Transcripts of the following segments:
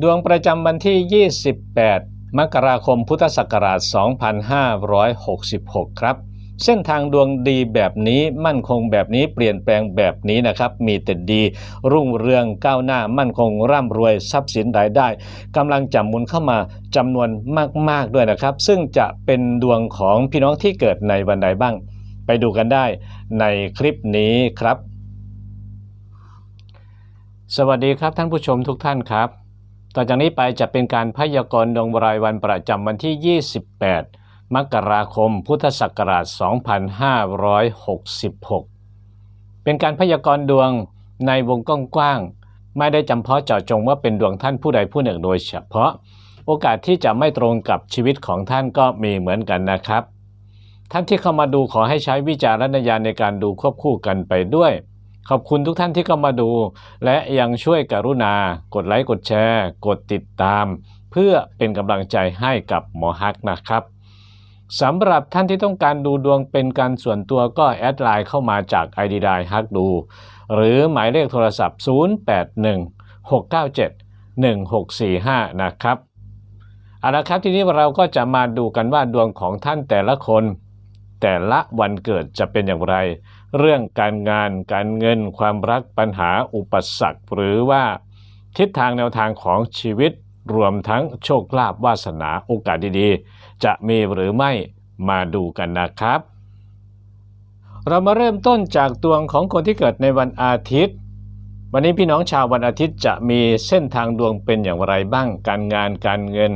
ดวงประจำวันที่ 28 มกราคมพุทธศักราช 2566 ครับ เส้นทางดวงดีแบบนี้มั่นคงแบบนี้เปลี่ยนแปลงแบบนี้นะครับ มีแต่ดี รุ่งเรืองก้าวหน้ามั่นคงร่ำรวยทรัพย์สินรายได้กำลังจะหมุนเข้ามาจำนวนมาก ๆ ด้วยนะครับ ซึ่งจะเป็นดวงของพี่น้องที่เกิดในวันใดบ้าง ไปดูกันได้ในคลิปนี้ครับ สวัสดีครับท่านผู้ชมทุกท่านครับ ต่อจากนี้ไปจะเป็นการพยากรณ์ดวงรายวันประจำวันที่ 28 มกราคม พุทธศักราช 2566 เป็นการพยากรณ์ดวงในวงกว้างๆ ไม่ได้จำเพาะเจาะจงว่าเป็นดวงท่านผู้ใดผู้หนึ่งโดยเฉพาะ โอกาสที่จะไม่ตรงกับชีวิตของท่านก็มีเหมือนกันนะครับ ท่านที่เข้ามาดูขอให้ใช้วิจารณญาณในการดูควบคู่กันไปด้วย ขอบคุณทุกท่านที่เข้ามาดู และยังช่วยกรุณา กดไลค์ กดแชร์ กดติดตาม เพื่อเป็นกำลังใจให้กับหมอฮักนะครับสำหรับท่านที่ต้องการดูดวงเป็นการส่วนตัวก็แอดไลน์เข้ามาจาก ID ไดฮักดู หรือหมายเลขโทรศัพท์ 0816971645 นะครับเอาละครับทีนี้เราก็จะมาดูกันว่าดวงของท่านแต่ละคน แต่ละวันเกิดจะเป็นอย่างไร เรื่องการงาน การเงิน ความรักปัญหาอุปสรรค หรือว่าทิศทางแนวทางของชีวิตรวมทั้งโชคลาภวาสนาโอกาสดีๆ จะมีหรือไม่มาดูกันนะครับ เรามาเริ่มต้นจากดวงของคนที่เกิดในวันอาทิตย์ วันนี้พี่น้องชาววันอาทิตย์จะมีเส้นทางดวงเป็นอย่างไรบ้าง การงานการเงิน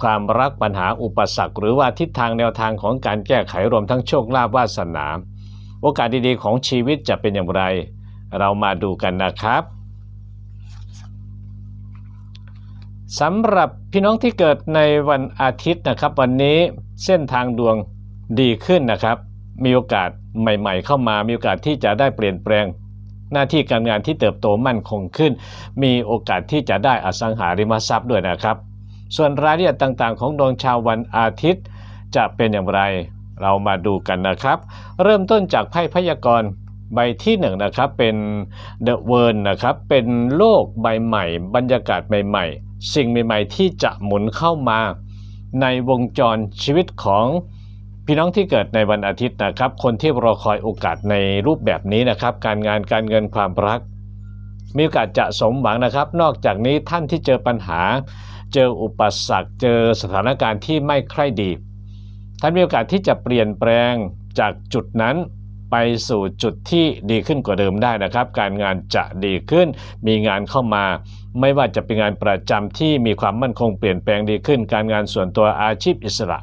ความรักปัญหาอุปสรรค หรือว่าทิศทางแนวทางของการแก้ไขรวมทั้งโชคลาภวาสนา โอกาสดีๆของชีวิตจะเป็นอย่างไร เรามาดูกันนะครับสำหรับพี่น้องที่เกิดในวันอาทิตย์นะครับ วันนี้เส้นทางดวงดีขึ้นนะครับ มีโอกาสใหม่ๆ เข้ามามีโอกาสที่จะได้เปลี่ยนแปลง หน้าที่การงานที่เติบโตมั่นคงขึ้น มีโอกาสที่จะได้อสังหาริมทรัพย์ด้วยนะครับ ส่วนรายละเอียดต่างๆ ของดวงชาววันอาทิตย์จะเป็นอย่างไร เรามาดูกันนะครับ เริ่มต้นจากไพ่พยากรณ์ใบที่1นนะครับเป็น The World นะครับเป็นโลกใบใหม่ บรรยากาศใหม่ๆ สิ่งใหม่ๆ ที่จะหมุนเข้ามา ในวงจรชีวิตของพี่น้องที่เกิดในวันอาทิตย์นะครับ คนที่รอคอยโอกาสในรูปแบบนี้นะครับ การงานการเงินความรัก มีโอกาสจะสมหวังนะครับ นอกจากนี้ท่านที่เจอปัญหา เจออุปสรรค เจอสถานการณ์ที่ไม่ใคร่ดี ท่านมีโอกาสที่จะเปลี่ยนแปลงจากจุดนั้นไปสู่จุดที่ดีขึ้นกว่าเดิมได้นะครับ การงานจะดีขึ้น มีงานเข้ามา ไม่ว่าจะเป็นงานประจำที่มีความมั่นคงเปลี่ยนแปลงดีขึ้น การงานส่วนตัวอาชีพอิสระ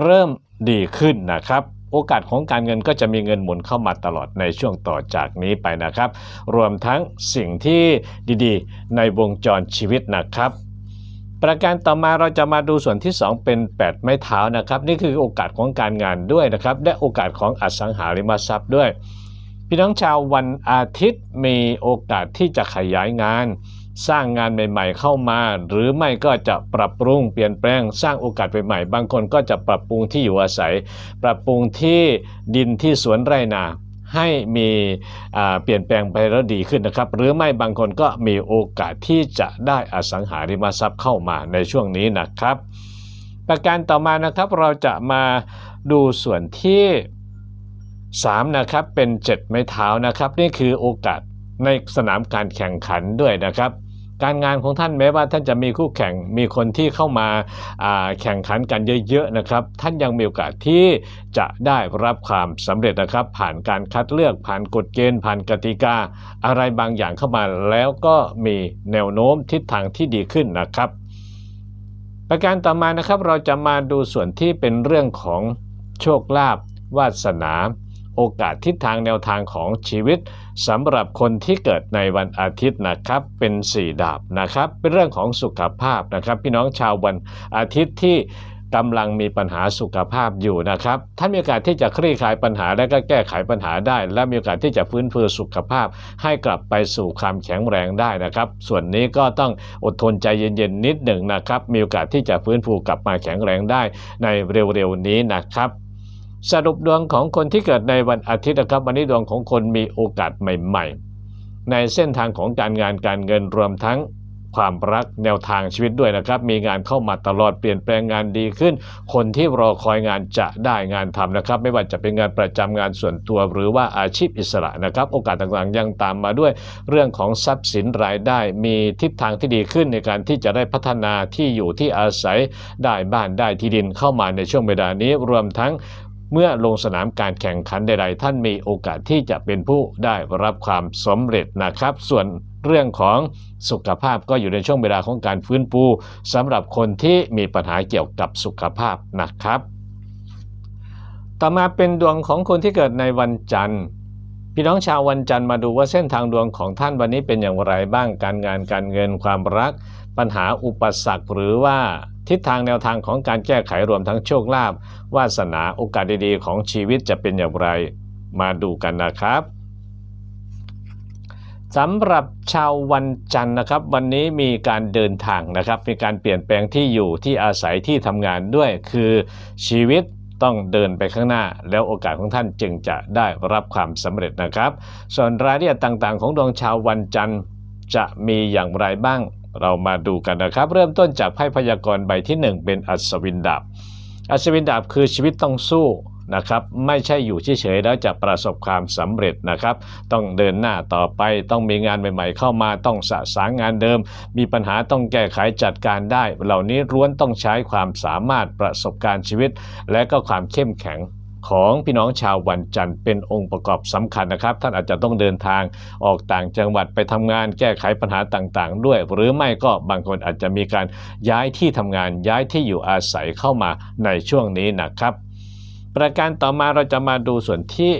เริ่มดีขึ้นนะครับ โอกาสของการเงินก็จะมีเงินหมุนเข้ามาตลอดในช่วงต่อจากนี้ไปนะครับ รวมทั้งสิ่งที่ดีๆ ในวงจรชีวิตนะครับ ประการต่อมาเราจะมาดูส่วนที่ 2 เป็น 8 ไม้เท้านะครับ นี่คือโอกาสของการงานด้วยนะครับ และโอกาสของอสังหาริมทรัพย์ด้วย พี่น้องชาววันอาทิตย์มีโอกาสที่จะขยายงาน สร้างงานใหม่ ๆ เข้ามา หรือไม่ก็จะปรับปรุงเปลี่ยนแปลง สร้างโอกาสใหม่ๆบางคนก็จะปรับปรุงที่อยู่อาศัย ปรับปรุงที่ดินที่สวนไร่นา ให้มีเปลี่ยนแปลงไปแล้วดีขึ้นนะครับ หรือไม่บางคนก็มีโอกาสที่จะได้อสังหาริมทรัพย์เข้ามาในช่วงนี้นะครับ ประการต่อมานะครับเราจะมาดูส่วนที่ 3 นะครับเป็น 7 ไม้เท้านะครับ นี่คือโอกาสในสนามการแข่งขันด้วยนะครับ การงานของท่านแม้ว่าท่านจะมีคู่แข่งมีคนที่เข้ามาแข่งขันกันเยอะๆนะครับ ท่านยังมีโอกาสที่จะได้รับความสำเร็จนะครับ ผ่านการคัดเลือกผ่านกฎเกณฑ์ ผ่านกติกา อะไรบางอย่างเข้ามาแล้วก็มีแนวโน้มทิศทางที่ดีขึ้นนะครับ ประการต่อมานะครับเราจะมาดูส่วนที่เป็นเรื่องของโชคลาภวาสนา โอกาสทิศทางแนวทางของชีวิตสำหรับคนที่เกิดในวันอาทิตย์นะครับ เป็น 4 ดาบนะครับ เป็นเรื่องของสุขภาพนะครับ พี่น้องชาววันอาทิตย์ที่กำลังมีปัญหาสุขภาพอยู่นะครับ ท่านมีโอกาสที่จะคลี่คลายปัญหาและก็แก้ไขปัญหาได้ และมีโอกาสที่จะฟื้นฟูสุขภาพ ให้กลับไปสู่ความแข็งแรงได้นะครับ ส่วนนี้ก็ต้องอดทนใจเย็นๆนิดหนึ่งนะครับ มีโอกาสที่จะฟื้นฟูกลับมาแข็งแรงได้ในเร็วๆนี้นะครับ สรุปดวงของคนที่เกิดในวันอาทิตย์นะครับ วันนี้ดวงของคนมีโอกาสใหม่ ๆ ในเส้นทางของการงานการเงินรวมทั้งความรักแนวทางชีวิตด้วยนะครับ มีงานเข้ามาตลอดเปลี่ยนแปลงงานดีขึ้น คนที่รอคอยงานจะได้งานทำนะครับ ไม่ว่าจะเป็นงานประจำงานส่วนตัว หรือว่าอาชีพอิสระนะครับ โอกาสต่างๆยังตามมาด้วย เรื่องของทรัพย์สินรายได้มีทิศทางที่ดีขึ้นในการที่จะได้พัฒนาที่อยู่ที่อาศัยได้บ้านได้ที่ดินเข้ามาในช่วงเวลานี้ รวมทั้ง เมื่อลงสนามการแข่งขันใดๆ ท่านมีโอกาสที่จะเป็นผู้ได้รับความสำเร็จนะครับ ส่วนเรื่องของสุขภาพก็อยู่ในช่วงเวลาของการฟื้นฟูสำหรับคนที่มีปัญหาเกี่ยวกับสุขภาพนะครับ ต่อมาเป็นดวงของคนที่เกิดในวันจันทร์พี่น้องชาววันจันทร์มาดูว่าเส้นทางดวงของท่านวันนี้เป็นอย่างไรบ้างการงานการเงินความรัก ปัญหาอุปสรรคหรือว่าทิศทางแนวทางของการแก้ไขรวมทั้งโชคลาภวาสนาโอกาสดีๆ ของชีวิตจะเป็นอย่างไร มาดูกันนะครับสำหรับชาววันจันทร์นะครับ วันนี้มีการเดินทางนะครับ มีการเปลี่ยนแปลงที่อยู่ที่อาศัยที่ทำงานด้วย คือชีวิตต้องเดินไปข้างหน้า แล้วโอกาสของท่านจึงจะได้รับความสำเร็จนะครับ ส่วนรายละเอียดต่างๆ ของดวงชาววันจันทร์จะมีอย่างไรบ้าง เรามาดูกันนะครับ เริ่มต้นจากไพ่พยากรณ์ใบที่ 1 เป็นอัศวินดาบ อัศวินดาบคือชีวิตต้องสู้นะครับไม่ใช่อยู่เฉยๆแล้วจะประสบความสำเร็จนะครับ ต้องเดินหน้าต่อไปต้องมีงานใหม่ ๆ เข้ามาต้องสะสางงานเดิม มีปัญหาต้องแก้ไขจัดการได้ เหล่านี้ล้วนต้องใช้ความสามารถประสบการณ์ชีวิต และก็ความเข้มแข็ง ของพี่น้องชาววันจันทร์เป็นองค์ประกอบสำคัญนะครับ ท่านอาจจะต้องเดินทางออกต่างจังหวัดไปทำงานแก้ไขปัญหาต่างๆ ด้วย หรือไม่ก็บางคนอาจจะมีการย้ายที่ทำงานย้ายที่อยู่อาศัยเข้ามาในช่วงนี้นะครับ ประการต่อมาเราจะมาดูส่วนที่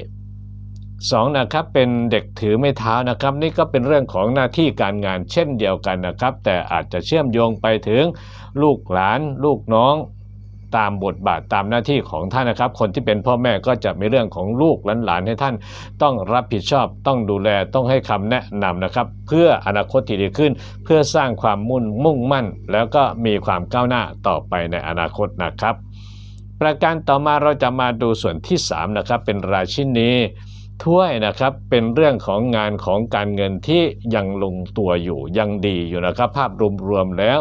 2นะครับเป็นเด็กถือไม้เท้านะครับ นี่ก็เป็นเรื่องของหน้าที่การงานเช่นเดียวกันนะครับ แต่อาจจะเชื่อมโยงไปถึงลูกหลาน ลูกน้อง ตามบทบาทตามหน้าที่ของท่านนะครับ คนที่เป็นพ่อแม่ก็จะมีเรื่องของลูกหลานให้ท่าน ต้องรับผิดชอบต้องดูแลต้องให้คำแนะนำนะครับ เพื่ออนาคตที่ดีขึ้น เพื่อสร้างความมุ่นมุ่งมั่น แล้วก็มีความก้าวหน้าต่อไปในอนาคตนะครับ ประการต่อมาเราจะมาดูส่วนที่3นะครับเป็นราชินี ถ้วยนะครับเป็นเรื่องของงานของการเงินที่ยังลงตัวอยู่ยังดีอยู่นะครับ ภาพรวมๆแล้ว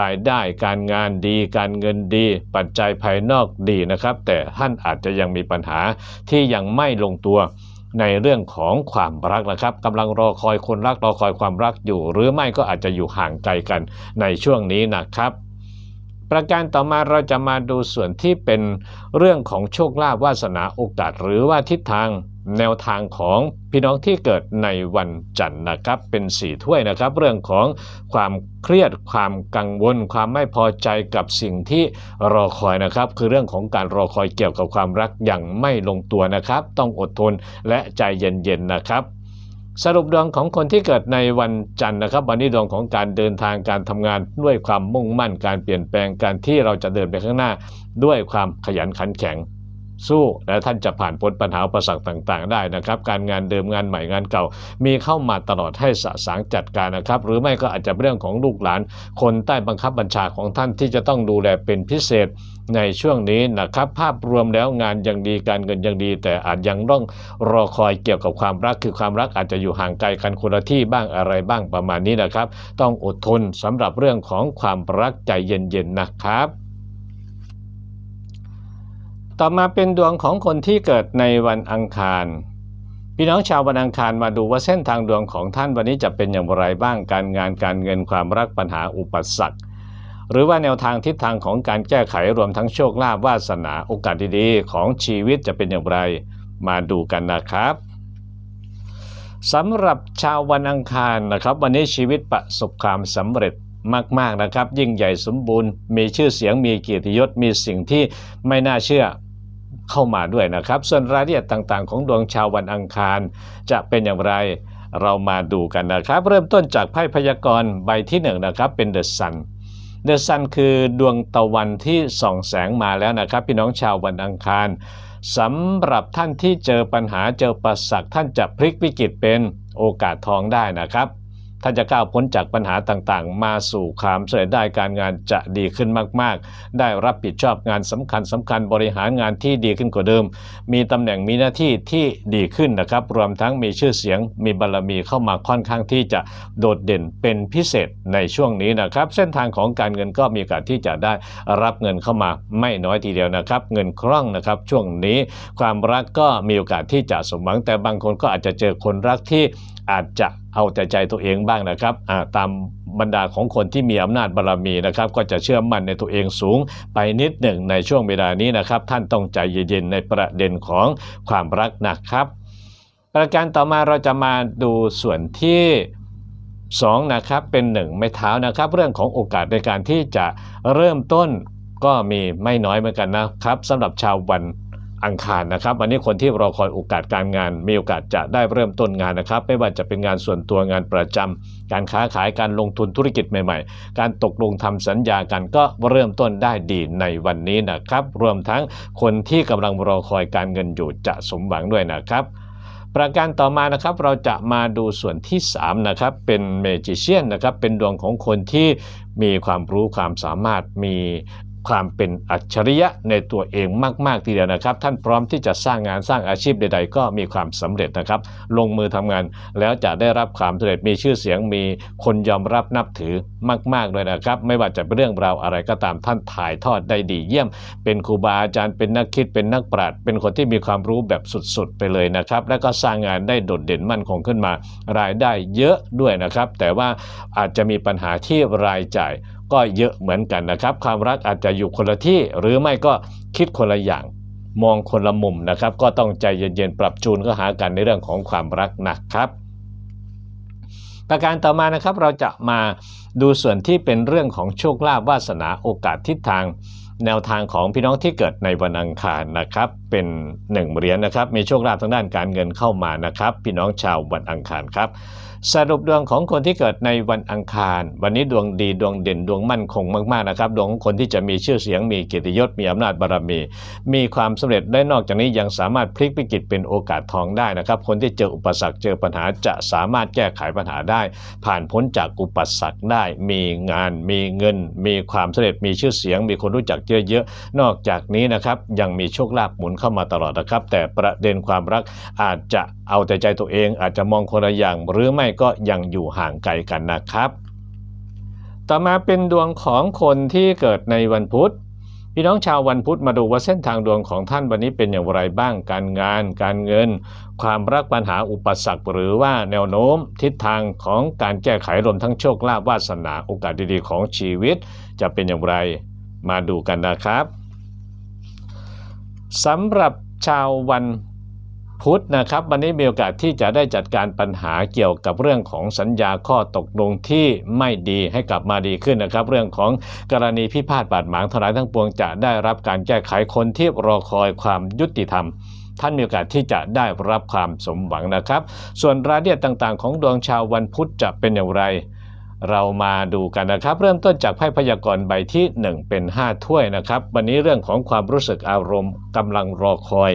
รายได้การงานดี การเงินดี ปัจจัยภายนอกดีนะครับ แต่ท่านอาจจะยังมีปัญหาที่ยังไม่ลงตัวในเรื่องของความรักนะครับกำลังรอคอยคนรักรอคอยความรักอยู่ หรือไม่ก็อาจจะอยู่ห่างไกลกันในช่วงนี้นะครับประการต่อมาเราจะมาดูส่วนที่เป็นเรื่องของโชคลาภวาสนาโอกาสหรือว่าทิศทาง แนวทางของพี่น้องที่เกิดในวันจันทร์นะครับ เป็นสี่ถ้วยนะครับ เรื่องของความเครียดความกังวล ความไม่พอใจกับสิ่งที่รอคอยนะครับ คือเรื่องของการรอคอยเกี่ยวกับความรักอย่างไม่ลงตัวนะครับ ต้องอดทนและใจเย็นๆนะครับสรุปดวงของคนที่เกิดในวันจันทร์นะครับ วันนี้ดวงของการเดินทางการทำงานด้วยความมุ่งมั่นการเปลี่ยนแปลงการที่เราจะเดินไปข้างหน้า ด้วยความขยันขันแข็ง สู้และท่านจะผ่านพ้นปัญหาอุปสรรคต่าง ๆ ได้นะครับ การงานเดิมงานใหม่งานเก่า มีเข้ามาตลอดให้สะสางจัดการนะครับ หรือไม่ก็อาจจะเรื่องของลูกหลาน คนใต้บังคับบัญชาของท่านที่จะต้องดูแลเป็นพิเศษในช่วงนี้นะครับ ภาพรวมแล้วงานยังดีการเงินยังดี แต่อาจยังต้องรอคอยเกี่ยวกับความรักคือความรักอาจจะอยู่ห่างไกลกันคนละที่บ้างอะไรบ้างประมาณนี้นะครับ ต้องอดทนสำหรับเรื่องของความรักใจเย็นๆนะครับ ต่อมาเป็นดวงของคนที่เกิดในวันอังคาร พี่น้องชาววันอังคารมาดูว่าเส้นทางดวงของท่านวันนี้จะเป็นอย่างไรบ้างการงานการเงินความรักปัญหาอุปสรรคหรือว่าแนวทางทิศทางของการแก้ไขรวมทั้งโชคลาภวาสนาโอกาสดีๆ ของชีวิตจะเป็นอย่างไร มาดูกันนะครับสำหรับชาววันอังคารนะครับ วันนี้ชีวิตประสบความสำเร็จมากๆนะครับ ยิ่งใหญ่สมบูรณ์ มีชื่อเสียงมีเกียรติยศมีสิ่งที่ไม่น่าเชื่อ เข้ามาด้วยนะครับ ส่วนรายละเอียดต่างๆ ของดวงชาววันอังคาร จะเป็นอย่างไรเรามาดูกันนะครับ เริ่มต้นจากไพ่พยากรณ์ใบที่1นนะครับเป็นเดอะซันเดอะซันคือดวงตะวันที่ส่องแสงมาแล้วนะครับ พี่น้องชาววันอังคารสำหรับท่านที่เจอปัญหาเจอประสักท่านจะพลิกวิกฤตเป็นโอกาสทองได้นะครับ ท่านจะก้าวพ้นจากปัญหาต่างๆ มาสู่ความสำเร็จได้การงานจะดีขึ้นมากๆ ได้รับผิดชอบงานสำคัญสำคัญบริหารงานที่ดีขึ้นกว่าเดิม มีตำแหน่งมีหน้าที่ที่ดีขึ้นนะครับ รวมทั้งมีชื่อเสียงมีบารรมีเข้ามาค่อนข้างที่จะโดดเด่นเป็นพิเศษในช่วงนี้นะครับ เส้นทางของการเงินก็มีโอกาสที่จะได้รับเงินเข้ามาไม่น้อยทีเดียวนะครับ เงินคล่องนะครับ ช่วงนี้ความรักก็มีโอกาสที่จะสมหวังแต่บางคนก็อาจจะเจอคนรักที่อาจจะ เอาแต่ใจตัวเองบ้างนะครับตามบรรดาของคนที่มีอำนาจบารรมีนะครับ ก็จะเชื่อมั่นในตัวเองสูง ไปนิดหนึ่งในช่วงเวลานี้นะครับ ท่านต้องใจเย็นๆในประเด็นของความรักนะครับประการต่อมาเราจะมาดูส่วนที่2นะครับเป็น1ไม่เท้านะครับ เรื่องของโอกาสในการที่จะเริ่มต้นก็มีไม่น้อยเหมือนกันนะครับสำหรับชาววัน อังคารนะครับ วันนี้คนที่รอคอยโอกาสการงาน มีโอกาสจะได้เริ่มต้นงานนะครับ ไม่ว่าจะเป็นงานส่วนตัวงานประจำการค้าขายการลงทุนธุรกิจใหม่ๆ การตกลงทำสัญญากันก็เริ่มต้นได้ดีในวันนี้นะครับ รวมทั้งคนที่กำลังรอคอยการเงินอยู่จะสมหวังด้วยนะครับประการต่อมานะครับเราจะมาดูส่วนที่3นะครับเป็นเมจิเชียนนะครับเป็นดวงของคนที่มีความรู้ความสามารถมี ความเป็นอัจฉริยะในตัวเองมาก ๆ ทีเดียวนะครับ ท่านพร้อมที่จะสร้างงานสร้างอาชีพใด ๆ ก็มีความสำเร็จนะครับ ลงมือทำงานแล้วจะได้รับความสำเร็จมีชื่อเสียงมีคนยอมรับนับถือมาก ๆ เลยนะครับ ไม่ว่าจะเป็นเรื่องราวอะไรก็ตามท่านถ่ายทอดได้ดีเยี่ยม เป็นครูบาอาจารย์เป็นนักคิดเป็นนักปราชญ์เป็นคนที่มีความรู้แบบสุด ๆ ไปเลยนะครับ แล้วก็สร้างงานได้โดดเด่นมั่นคงขึ้นมา รายได้เยอะด้วยนะครับ แต่ว่าอาจจะมีปัญหาที่รายจ่าย ก็เยอะเหมือนกันนะครับ ความรักอาจจะอยู่คนละที่ หรือไม่ก็คิดคนละอย่าง มองคนละมุมนะครับ ก็ต้องใจเย็นๆปรับจูนก็หากันในเรื่องของความรักนะครับ ประการต่อมานะครับเราจะมาดูส่วนที่เป็นเรื่องของโชคลาภวาสนาโอกาสทิศทาง แนวทางของพี่น้องที่เกิดในวันอังคารนะครับ เป็นหนึ่งเหรียญนะครับ มีโชคลาภทางด้านการเงินเข้ามานะครับ พี่น้องชาววันอังคารครับ สรุปดวงของคนที่เกิดในวันอังคาร วันนี้ดวงดีดวงเด่นดวงมั่นคงมากๆนะครับ ดวงของคนที่จะมีชื่อเสียงมีเกียรติยศมีอำนาจบารมี มีความสำเร็จได้นอกจากนี้ยังสามารถพลิกวิกฤตเป็นโอกาสทองได้นะครับ คนที่เจออุปสรรคเจอปัญหาจะสามารถแก้ไขปัญหาได้ ผ่านพ้นจากอุปสรรคได้ มีงาน มีเงิน มีความสำเร็จมีชื่อเสียง มีคนรู้จักเยอะๆนอกจากนี้นะครับยังมีโชคลาภหมุนเข้ามาตลอดนะครับ แต่ประเด็นความรักอาจจะเอาแต่ใจตัวเอง อาจจะมองคนละอย่างหรือไม่ก็ยังอยู่ห่างไกลกันนะครับ ต่อมาเป็นดวงของคนที่เกิดในวันพุธพี่น้องชาววันพุธมาดูว่าเส้นทางดวงของท่านวันนี้เป็นอย่างไรบ้าง การงาน การเงิน ความรักปัญหาอุปสรรคหรือว่าแนวโน้ม ทิศทางของการแก้ไขรวมทั้งโชคลาภวาสนาโอกาสดีๆของชีวิต จะเป็นอย่างไรมาดูกันนะครับสำหรับชาววัน พุธนะครับ วันนี้มีโอกาสที่จะได้จัดการปัญหาเกี่ยวกับเรื่องของสัญญาข้อตกลงที่ไม่ดีให้กลับมาดีขึ้นนะครับ เรื่องของกรณีพิพาทบาดหมางทั้งหลายทั้งปวงจะได้รับการแก้ไขคนที่รอคอยความยุติธรรมท่านมีโอกาสที่จะได้รับความสมหวังนะครับ ส่วนรายละเอียดต่างๆ ของดวงชาววันพุธจะเป็นอย่างไร เรามาดูกันนะครับ เริ่มต้นจากไพ่พยากรณ์ใบที่ 1 เป็น 5 ถ้วยนะครับ วันนี้เรื่องของความรู้สึกอารมณ์กำลังรอคอย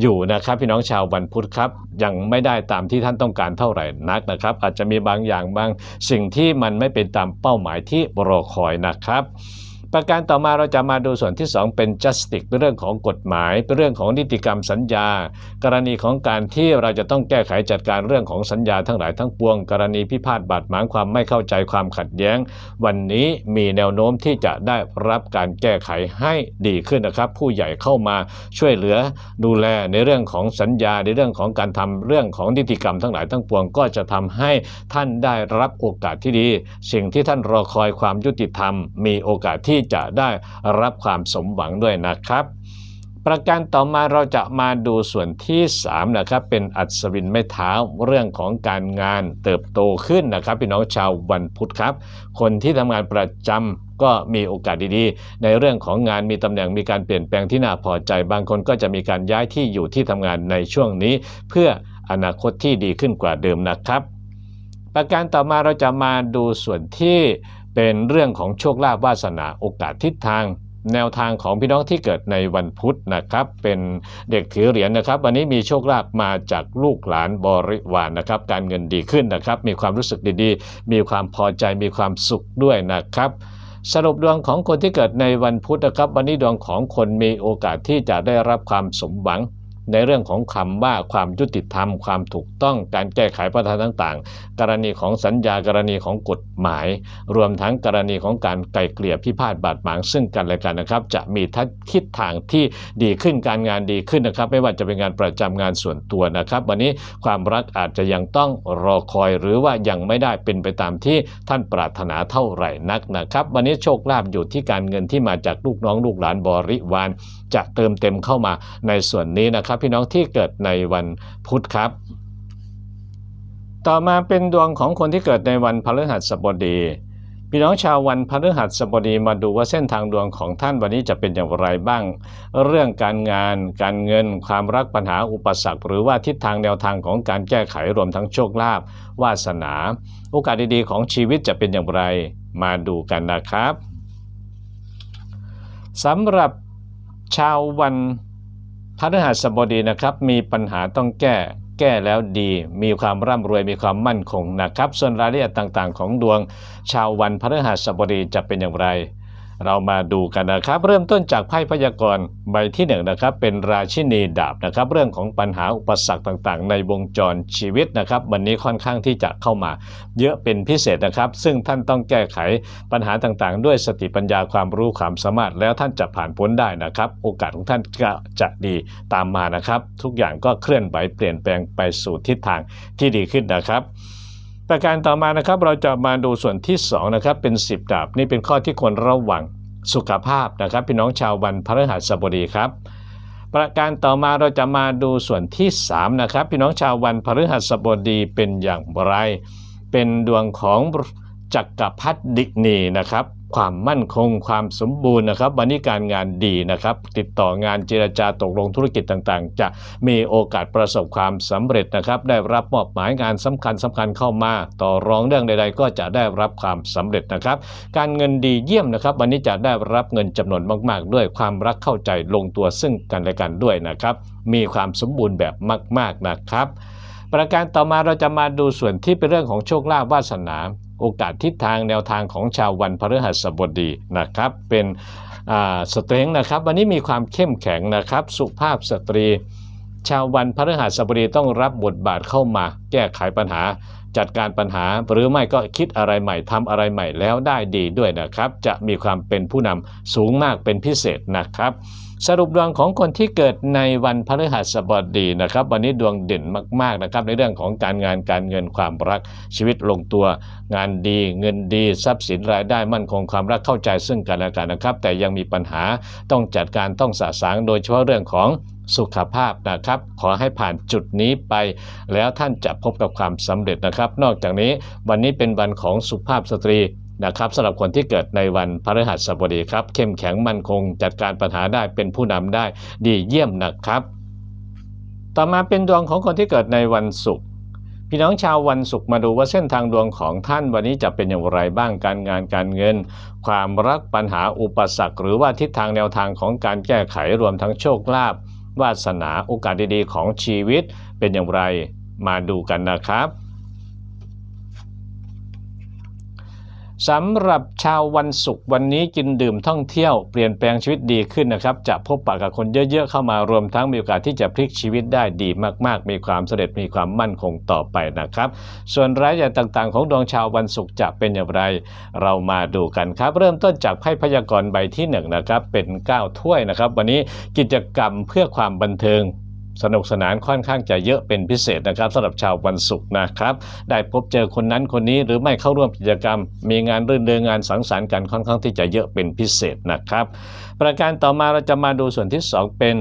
อยู่นะครับ พี่น้องชาววันพุธครับ ยังไม่ได้ตามที่ท่านต้องการเท่าไหร่นักนะครับ อาจจะมีบางอย่างบางสิ่งที่มันไม่เป็นตามเป้าหมายที่รอคอยนะครับ ประการต่อมาเราจะมาดูส่วนที่ 2 เป็น justice เป็นเรื่องของกฎหมาย เป็นเรื่องของนิติกรรมสัญญา กรณีของการที่เราจะต้องแก้ไขจัดการเรื่องของสัญญาทั้งหลายทั้งปวง กรณีพิพาทบาดหมางความไม่เข้าใจความขัดแย้ง วันนี้มีแนวโน้มที่จะได้รับการแก้ไขให้ดีขึ้นนะครับ ผู้ใหญ่เข้ามาช่วยเหลือดูแลในเรื่องของสัญญาในเรื่องของการทำเรื่องของนิติกรรมทั้งหลายทั้งปวง ก็จะทำให้ท่านได้รับโอกาสที่ดี สิ่งที่ท่านรอคอยความยุติธรรม มีโอกาสที่จะได้รับความสมหวังด้วยนะครับ ประการต่อมาเราจะมาดูส่วนที่3นะครับเป็นอัศวินไม้เท้าเรื่องของการงานเติบโตขึ้นนะครับ พี่น้องชาววันพุธครับ คนที่ทำงานประจำก็มีโอกาสดีๆ ในเรื่องของงานมีตำแหน่งมีการเปลี่ยนแปลงที่น่าพอใจ บางคนก็จะมีการย้ายที่อยู่ที่ทำงานในช่วงนี้ เพื่ออนาคตที่ดีขึ้นกว่าเดิมนะครับ ประการต่อมาเราจะมาดูส่วนที่ เป็นเรื่องของโชคลาภวาสนาโอกาสทิศทางแนวทางของพี่น้องที่เกิดในวันพุธนะครับ เป็นเด็กถือเหรียญนะครับ วันนี้มีโชคลาภมาจากลูกหลานบริวารนะครับ การเงินดีขึ้นนะครับ มีความรู้สึกดีๆ มีความพอใจมีความสุขด้วยนะครับสรุปดวงของคนที่เกิดในวันพุธนะครับ วันนี้ดวงของคนมีโอกาสที่จะได้รับความสมหวัง ในเรื่องของคำว่าความยุติธรรม ความถูกต้องการแก้ไขปัญหาต่างๆ กรณีของสัญญากรณีของกฎหมาย รวมทั้งกรณีของการไกลเกลี่ยพิพาทบาดหมางซึ่งกันและกันนะครับ จะมีทิศทางที่ดีขึ้นการงานดีขึ้นนะครับ ไม่ว่าจะเป็นงานประจำงานส่วนตัวนะครับ วันนี้ความรักอาจจะยังต้องรอคอยหรือว่ายังไม่ได้เป็นไปตามที่ท่านปรารถนาเท่าไหร่นักนะครับ วันนี้โชคลาภอยู่ที่การเงินที่มาจากลูกน้องลูกหลานบริวารจะเติมเต็มเข้ามาในส่วนนี้นะครับพี่น้องที่เกิดในวันพุธครับ ต่อมาเป็นดวงของคนที่เกิดในวันพฤหัสบดี พี่น้องชาววันพฤหัสบดีมาดูว่าเส้นทางดวงของท่านวันนี้จะเป็นอย่างไรบ้าง เรื่องการงาน การเงิน ความรักปัญหาอุปสรรค หรือว่าทิศทางแนวทางของการแก้ไขรวมทั้งโชคลาภวาสนา โอกาสดีๆของชีวิตจะเป็นอย่างไร มาดูกันนะครับสำหรับชาววัน พฤหัสบดีนะครับมีปัญหาต้องแก้แก้แล้วดี มีความร่ำรวยมีความมั่นคงนะครับ ส่วนรายละเอียดต่างๆ ของดวงชาววันพฤหัสบดีจะเป็นอย่างไร เรามาดูกันนะครับ เริ่มต้นจากไพ่พยากรณ์ใบที่หนึ่งนะครับเป็นราชินีดาบนะครับ เรื่องของปัญหาอุปสรรคต่างๆ ในวงจรชีวิตนะครับ วันนี้ค่อนข้างที่จะเข้ามา เยอะเป็นพิเศษนะครับ ซึ่งท่านต้องแก้ไขปัญหาต่างๆ ด้วยสติปัญญาความรู้ความสามารถ แล้วท่านจะผ่านพ้นได้นะครับ โอกาสของท่านก็จะดีตามมานะครับ ทุกอย่างก็เคลื่อนไหวเปลี่ยนแปลงไปสู่ทิศทางที่ดีขึ้นนะครับ ประการต่อมานะครับเราจะมาดูส่วนที่2นะครับเป็น 10 ดาบนี่เป็นข้อที่ควรระวังสุขภาพนะครับพี่น้องชาววันพฤหัสบดีครับ ประการต่อมาเราจะมาดูส่วนที่3นะครับพี่น้องชาววันพฤหัสบดีเป็นอย่างไร เป็นดวงของจักรพรรดินีนะครับ ความมั่นคงความสมบูรณ์นะครับ วันนี้การงานดีนะครับ ติดต่องานเจรจาตกลงธุรกิจต่างๆ จะมีโอกาสประสบความสำเร็จนะครับ ได้รับมอบหมายงานสำคัญสำคัญเข้ามา ต่อรองเรื่องใด ๆ ก็จะได้รับความสำเร็จนะครับ การเงินดีเยี่ยมนะครับ วันนี้จะได้รับเงินจำนวนมาก ๆ ด้วยความรักเข้าใจลงตัวซึ่งกันและกันด้วยนะครับ มีความสมบูรณ์แบบมาก ๆนะครับ ประการต่อมาเราจะมาดูส่วนที่เป็นเรื่องของโชคลาภวาสนา โอกาสทิศทางแนวทางของชาววันพฤหัสบดีนะครับเป็นสเตรงนะครับวันนี้มีความเข้มแข็งนะครับสุภาพสตรี ชาววันพฤหัสบดีต้องรับบทบาทเข้ามาแก้ไขปัญหาจัดการปัญหาหรือไม่ก็คิดอะไรใหม่ทำอะไรใหม่แล้วได้ดีด้วยนะครับ จะมีความเป็นผู้นำสูงมากเป็นพิเศษนะครับ สรุปดวงของคนที่เกิดในวันพฤหัสบดีนะครับ วันนี้ดวงเด่นมากๆนะครับ ในเรื่องของการงานการเงินความรักชีวิตลงตัว งานดีเงินดี ทรัพย์สินรายได้มั่นคงความรักเข้าใจซึ่งกันและกันนะครับ แต่ยังมีปัญหาต้องจัดการต้องสะสางโดยเฉพาะเรื่องของสุขภาพนะครับ ขอให้ผ่านจุดนี้ไป แล้วท่านจะพบกับความสำเร็จนะครับ นอกจากนี้วันนี้เป็นวันของสุภาพสตรี นะครับสำหรับคนที่เกิดในวันพฤหัสบดีครับ เข้มแข็งมั่นคง จัดการปัญหาได้เป็นผู้นำได้ดีเยี่ยมนะครับ ต่อมาเป็นดวงของคนที่เกิดในวันศุกร์พี่น้องชาววันศุกร์มาดูว่าเส้นทางดวงของท่านวันนี้จะเป็นอย่างไรบ้างการงานการเงิน ความรักปัญหาอุปสรรค หรือว่าทิศทางแนวทางของการแก้ไขรวมทั้งโชคลาภวาสนาโอกาสดีๆ ของชีวิตเป็นอย่างไรมาดูกันนะครับ สำหรับชาววันศุกร์วันนี้กินดื่มท่องเที่ยวเปลี่ยนแปลงชีวิตดีขึ้นนะครับจะพบปะกับคนเยอะๆเข้ามารวมทั้งมีโอกาสที่จะพลิกชีวิตได้ดีมากๆ มีความสำเร็จมีความมั่นคงต่อไปนะครับ ส่วนรายละเอียดต่างๆ ของดวงชาววันศุกร์จะเป็นอย่างไร เรามาดูกันครับ เริ่มต้นจากไพ่พยากรณ์ใบที่1นนะครับเป็น 9 ถ้วยนะครับ วันนี้กิจกรรมเพื่อความบันเทิง สนุกสนานค่อนข้างจะเยอะเป็นพิเศษนะครับสำหรับชาววันศุกร์นะครับ ได้พบเจอคนนั้นคนนี้หรือไม่เข้าร่วมกิจกรรม มีงานรื่นเริงงานสังสรรค์กันค่อนข้างที่จะเยอะเป็นพิเศษนะครับ ประการต่อมาเราจะมาดูส่วนที่ 2 เป็น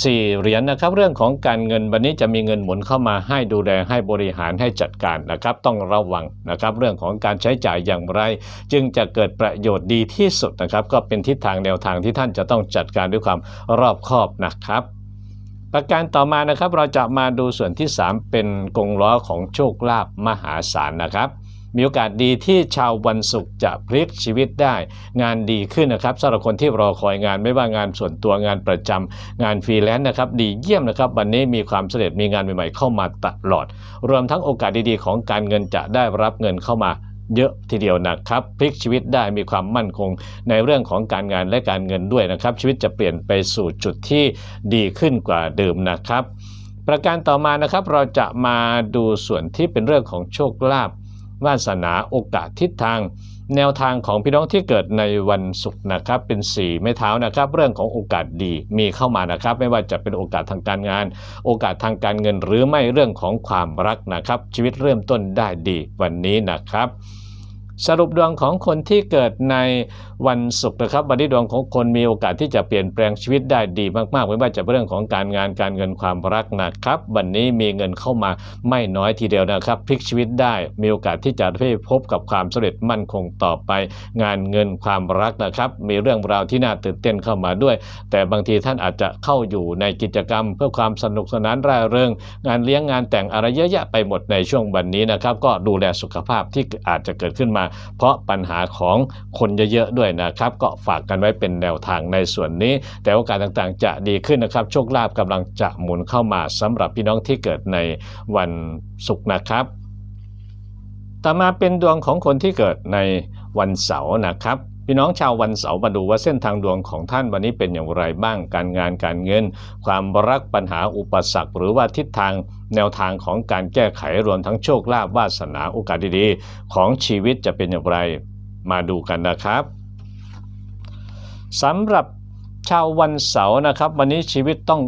4เหรียญนนะครับเรื่องของการเงินวันนี้จะมีเงินหมุนเข้ามาให้ดูแลให้บริหารให้จัดการนะครับ ต้องระวังนะครับ เรื่องของการใช้จ่ายอย่างไร จึงจะเกิดประโยชน์ดีที่สุดนะครับ ก็เป็นทิศทางแนวทางที่ท่านจะต้องจัดการด้วยความรอบคอบนะครับ ประการต่อมานะครับเราจะมาดูส่วนที่ 3 เป็นกงล้อของโชคลาภมหาศาลนะครับ มีโอกาสดีที่ชาววันศุกร์จะพลิกชีวิตได้ งานดีขึ้นนะครับสำหรับคนที่รอคอยงานไม่ว่างานส่วนตัวงานประจำงานฟรีแลนซ์นะครับดีเยี่ยมนะครับ วันนี้มีความสำเร็จมีงานใหม่ๆเข้ามาตลอด รวมทั้งโอกาสดีๆ ของการเงินจะได้รับเงินเข้ามา เยอะทีเดียวนะครับพลิกชีวิตได้มีความมั่นคงในเรื่องของการงานและการเงินด้วยนะครับ ชีวิตจะเปลี่ยนไปสู่จุดที่ดีขึ้นกว่าเดิมนะครับ ประการต่อมานะครับเราจะมาดูส่วนที่เป็นเรื่องของโชคลาภวาสนาโอกาสทิศทาง แนวทางของพี่น้องที่เกิดในวันศุกร์นะครับ เป็น 4 ไม้เท้านะครับ เรื่องของโอกาสดีมีเข้ามานะครับ ไม่ว่าจะเป็นโอกาสทางการงาน โอกาสทางการเงิน หรือไม่เรื่องของความรักนะครับ ชีวิตเริ่มต้นได้ดีวันนี้นะครับ สรุปดวงของคนที่เกิดในวันศุกร์นะครับ วันนี้ดวงของคนมีโอกาสที่จะเปลี่ยนแปลงชีวิตได้ดีมากๆไม่ว่าจะเป็นเรื่องของการงานการเงินความรักนะครับ วันนี้มีเงินเข้ามาไม่น้อยทีเดียวนะครับ พลิกชีวิตได้มีโอกาสที่จะได้พบกับความสำเร็จมั่นคงต่อไป งานเงินความรักนะครับ มีเรื่องราวที่น่าตื่นเต้นเข้ามาด้วย แต่บางทีท่านอาจจะเข้าอยู่ในกิจกรรม เพื่อความสนุกสนานร่าเริง งานเลี้ยงงานแต่งอะไรเยอะแยะไปหมดในช่วงวันนี้นะครับ ก็ดูแลสุขภาพที่อาจจะเกิดขึ้นมาเพราะปัญหาของคนเยอะๆด้วยนะครับ ก็ฝากกันไว้เป็นแนวทางในส่วนนี้ แต่โอกาสต่างๆ จะดีขึ้นนะครับ โชคลาภกำลังจะหมุนเข้ามาสำหรับพี่น้องที่เกิดในวันศุกร์นะครับต่อมาเป็นดวงของคนที่เกิดในวันเสาร์นะครับ พี่น้องชาววันเสาร์มาดูว่าเส้นทางดวงของท่านวันนี้เป็นอย่างไรบ้างการงานการเงิน ความรักปัญหาอุปสรรค หรือว่าทิศทางแนวทางของการแก้ไขรวมทั้งโชคลาภวาสนาโอกาสดีๆ ของชีวิตจะเป็นอย่างไรมาดูกันนะครับสำหรับชาววันเสาร์นะครับ วันนี้ชีวิตต้อง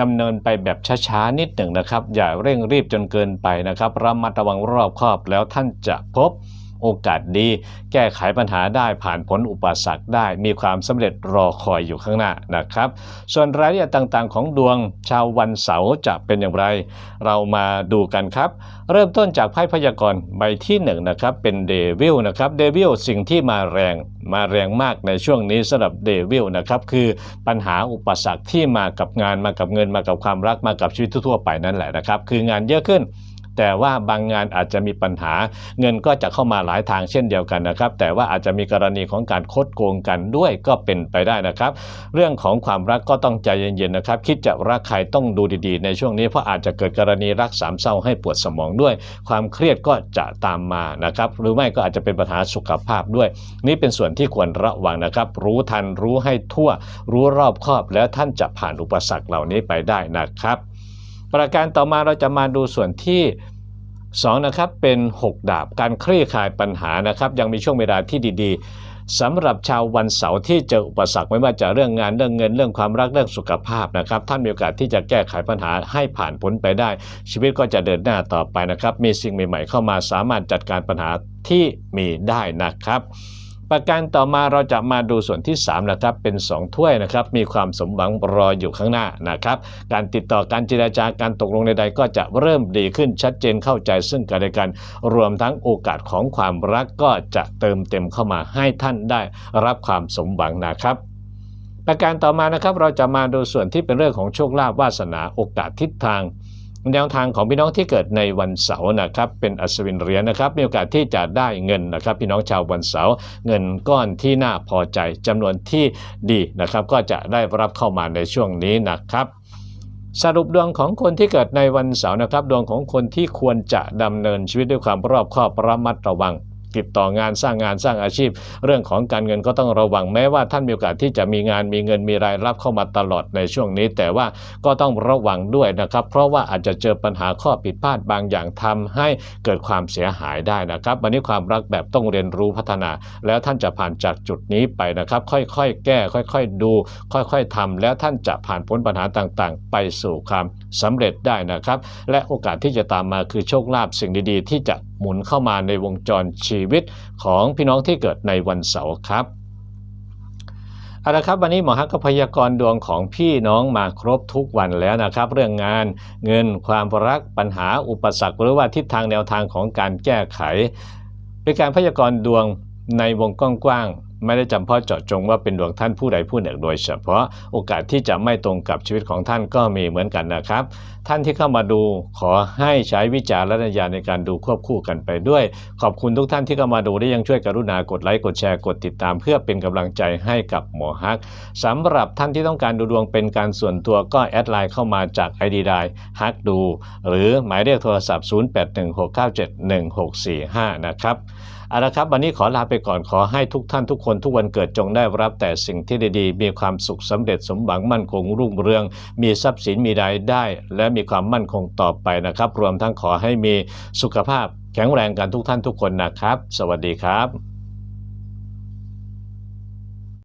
ดำเนินไปแบบช้าๆนิดหนึ่งนะครับ อย่าเร่งรีบจนเกินไปนะครับระมัดระวังรอบคอบแล้วท่านจะพบ โอกาสดี แก้ไขปัญหาได้ผ่านพ้นอุปสรรคได้ มีความสำเร็จรอคอยอยู่ข้างหน้านะครับ ส่วนรายละเอียดต่างๆ ของดวงชาววันเสาร์จะเป็นอย่างไร เรามาดูกันครับ เริ่มต้นจากไพ่พยากรณ์ใบที่1นนะครับ เป็นเดวิลนะครับเดวิลสิ่งที่มาแรงมาแรงมากในช่วงนี้สำหรับเดวิลนะครับคือปัญหาอุปสรรคที่มากับงานมากับเงินมากับความรักมากับชีวิตทั่วไปนั่นแหละนะครับคืองานเยอะขึ้น แต่ว่าบางงานอาจจะมีปัญหา เงินก็จะเข้ามาหลายทางเช่นเดียวกันนะครับ แต่ว่าอาจจะมีกรณีของการคดโกงกันด้วยก็เป็นไปได้นะครับ เรื่องของความรักก็ต้องใจเย็นๆนะครับ คิดจะรักใครต้องดูดีๆ ในช่วงนี้เพราะอาจจะเกิดกรณีรักสามเศร้าให้ปวดสมองด้วย ความเครียดก็จะตามมานะครับ หรือไม่ก็อาจจะเป็นปัญหาสุขภาพด้วย นี่เป็นส่วนที่ควรระวังนะครับ รู้ทันรู้ให้ทั่ว รู้รอบคอบแล้วท่านจะผ่านอุปสรรคเหล่านี้ไปได้นะครับ ประการต่อมาเราจะมาดูส่วนที่2นะครับเป็น 6 ดาบการคลี่คลายปัญหานะครับยังมีช่วงเวลาที่ดีๆสำหรับชาววันเสาร์ที่เจออุปสรรคไม่ว่าจะเรื่องงานเรื่องเงินเรื่องความรักเรื่องสุขภาพนะครับท่านมีโอกาสที่จะแก้ไขปัญหาให้ผ่านพ้นไปได้ ชีวิตก็จะเดินหน้าต่อไปนะครับ มีสิ่งใหม่ๆเข้ามาสามารถจัดการปัญหาที่มีได้นะครับ ประการต่อมาเราจะมาดูส่วนที่3นะครับเป็น 2 ถ้วยนะครับ มีความสมหวังรออยู่ข้างหน้านะครับ การติดต่อการเจรจาการตกลงใดๆก็จะเริ่มดีขึ้นชัดเจนเข้าใจซึ่งกันและกัน รวมทั้งโอกาสของความรักก็จะเติมเต็มเข้ามาให้ท่านได้รับความสมหวังนะครับประการต่อมานะครับเราจะมาดูส่วนที่เป็นเรื่องของโชคลาภวาสนาโอกาสทิศทาง แนวทางของพี่น้องที่เกิดในวันเสาร์นะครับเป็นอัศวินเหรียญนะครับมีโอกาสที่จะได้เงินนะครับ พี่น้องชาววันเสาร์เงินก้อนที่น่าพอใจจำนวนที่ดีนะครับ ก็จะได้รับเข้ามาในช่วงนี้นะครับสรุปดวงของคนที่เกิดในวันเสาร์นะครับ ดวงของคนที่ควรจะดำเนินชีวิตด้วยความรอบคอบระมัดระวัง ติดต่องานสร้างงานสร้างอาชีพ เรื่องของการเงินก็ต้องระวังแม้ว่าท่านมีโอกาสที่จะมีงานมีเงินมีรายรับเข้ามาตลอดในช่วงนี้ แต่ว่าก็ต้องระวังด้วยนะครับ เพราะว่าอาจจะเจอปัญหาข้อผิดพลาดบางอย่างทำให้เกิดความเสียหายได้นะครับ วันนี้ความรักแบบต้องเรียนรู้พัฒนา แล้วท่านจะผ่านจากจุดนี้ไปนะครับ ค่อยๆ แก้ ค่อยๆ ดู ค่อยๆทำแล้วท่านจะผ่านพ้นปัญหาต่างๆ ไปสู่ความสำเร็จได้นะครับ และโอกาสที่จะตามมาคือโชคลาภสิ่งดีๆ ที่จะ หมุนเข้ามาในวงจรชีวิตของพี่น้องที่เกิดในวันเสาร์ครับเอาละครับวันนี้หมอฮักก็พยากรณ์ดวงของพี่น้องมาครบทุกวันแล้วนะครับ เรื่องงานเงินความรักปัญหาอุปสรรคหรือว่าทิศทางแนวทางของการแก้ไข เป็นการพยากรณ์ดวงในวงกว้างๆ ไม่ได้จำเพาะเจาะจงว่าเป็นดวงท่านผู้ใดผู้หนึ่งโดยเฉพาะโอกาสที่จะไม่ตรงกับชีวิตของท่านก็มีเหมือนกันนะครับ ท่านที่เข้ามาดูขอให้ใช้วิจารณญาณในการดูควบคู่กันไปด้วย ขอบคุณทุกท่านที่เข้ามาดูและยังช่วยกรุณากดไลค์กดแชร์กดติดตาม เพื่อเป็นกำลังใจให้กับหมอฮักสำหรับท่านที่ต้องการดูดวงเป็นการส่วนตัวก็แอดไลน์เข้ามาจาก ID ไดฮักดู หรือหมายเลขโทรศัพท์ 0816971645 นะครับ เอาละครับ วันนี้ขอลาไปก่อนขอให้ทุกท่านทุกคนทุกวันเกิดจงได้รับแต่สิ่งที่ดีๆ มีความสุขสำเร็จสมหวังมั่นคงรุ่งเรือง มีทรัพย์สินมีรายได้ และมีความมั่นคงต่อไปนะครับ รวมทั้งขอให้มีสุขภาพแข็งแรงกันทุกท่านทุกคนนะครับ สวัสดีครับ